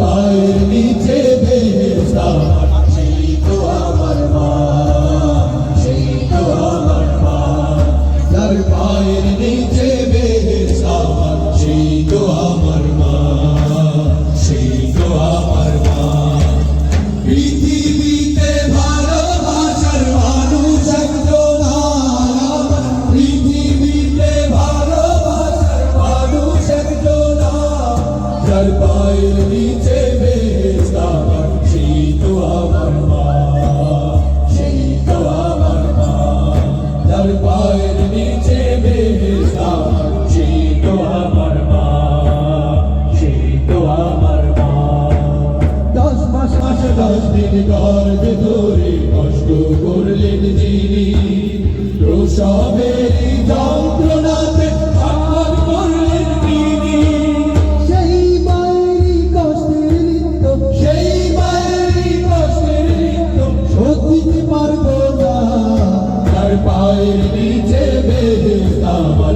পায়ের নিচে পায়ের আমার মা সেই আমার মা দশ মাস মাস দশ দিন গর্ভ ধরে কষ্ট করলেন যিনি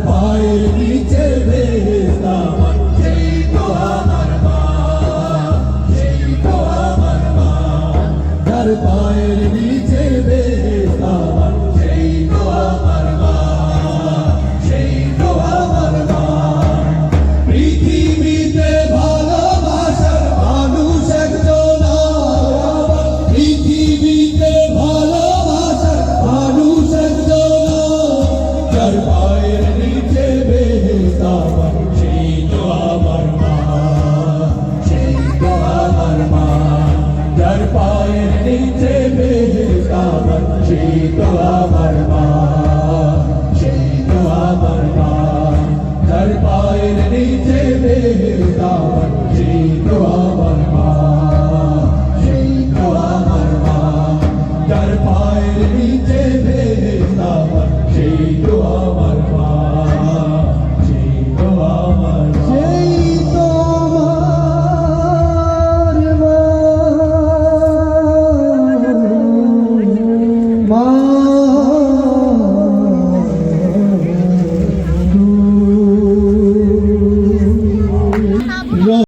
পায়ের নিচে বেহেস্তামান সেই তো আমার মা নিচে ভেসা সেই দোয়া